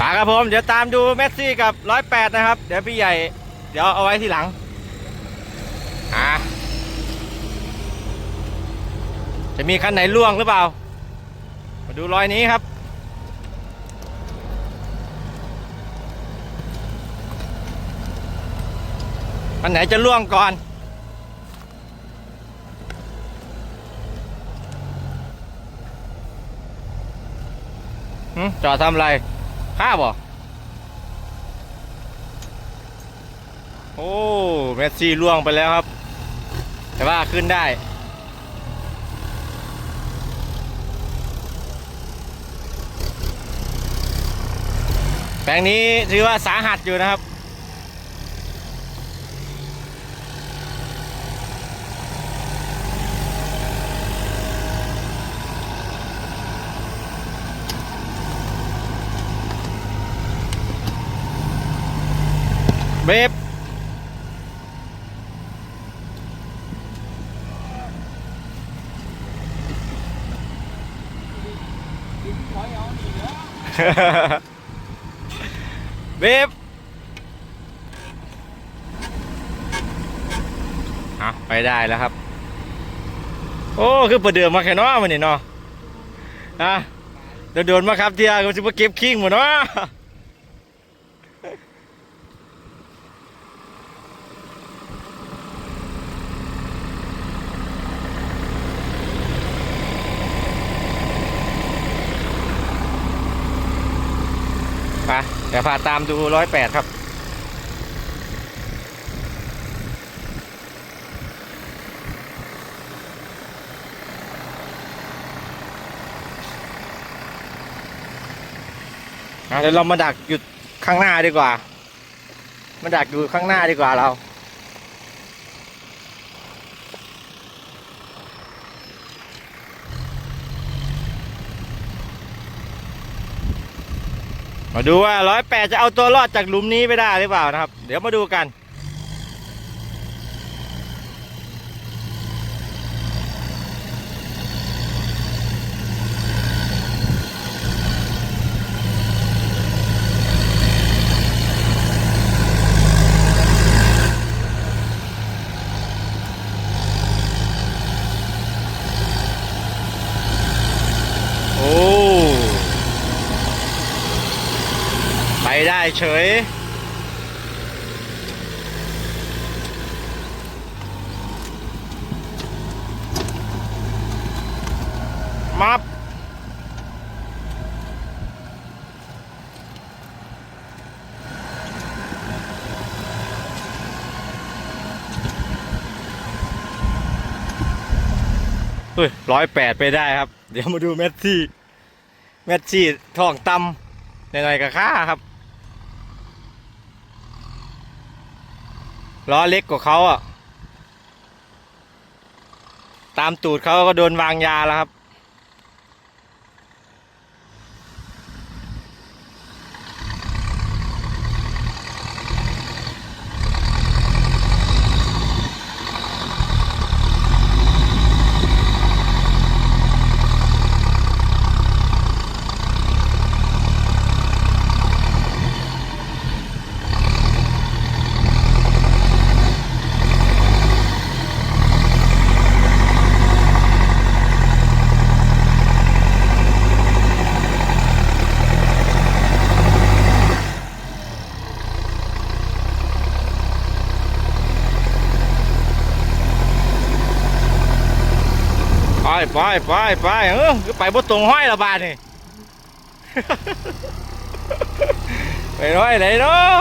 ปาครับผม เดี๋ยวตามดูเมสซี่กับร้อยแปดนะครับ เดี๋ยวพี่ใหญ่ เดี๋ยวเอาไว้ทีหลังอ่าจะมีคันไหนล่วงหรือเปล่า มาดูรอยนี้ครับ คันไหนจะล่วงก่อนหึจอดทำอะไร ข้าบ่โอ้เมสซี่ล่วงไปแล้วครับ แต่ว่าขึ้นได้ แปลงนี้ถือว่าสาหัสอยู่นะครับ เบบเบบอะไปได้แล้วครับ โอ้ คือประเดิมมาแค่น้อมันนี่เนาะอะเดี๋ยวโดนมาครับเที่ยก็จะมาเก็บคิงหมดเนาะ มาเดี๋ยวพาตามดูร้อยแปดครับ เดี๋ยวเรามาดักหยุดข้างหน้าดีกว่า มาดักอยู่ข้างหน้าดีกว่าเรา มาดูว่าร้อยแปดจะเอาตัวรอดจากหลุมนี้ไปได้หรือเปล่านะครับ เดี๋ยวมาดูกัน โอ้ ไปได้เฉย มับเฮ้ยร้อยแปดไปได้ครับ เดี๋ยวมาดูเมสซี่เมสซี่ทองตำในไหนกับข้าครับ ล้อเล็กกว่าเขาอะ ตามตูดเขาก็โดนวางยาแล้วครับ ไปไปไปไปเออไปบ่ตรงห้อยละบาทนี่ ไปห้อยไหนเนาะ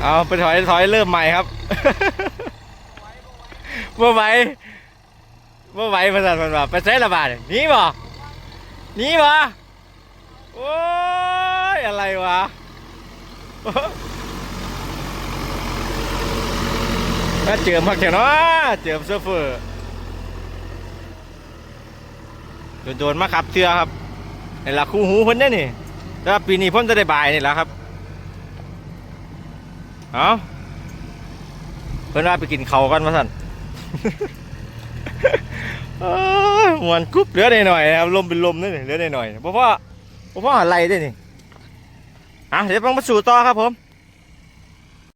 เอาไปถอยถอยเริ่มใหม่ครับเมื่อไหวเมื่อไหวมาสั่นมันว่าไปใช้ละบาทนี่หนีบ่นีบ่โอ้ยอะไรวะ ถ้าเจิมพักเถอะเนาะเจิมเสื้อเฟอร์โดนๆมาขับเทือครับนี่ละคู่หูเพิ่นเนี่ยนี่แต่ว่าปีนี้เพิ่นจะได้บายนี่แหละครับเอาเพิ่นว่าไปกินเขากันมาสั่นมวนกรุ๊บเหลือได้หน่อยนะครับลมเป็นลมนี่เหลือได้หน่อยเพราะว่าเพราะว่าอะไรได้นี่อะเดี๋ยวต้องมาสู่ต่อครับผม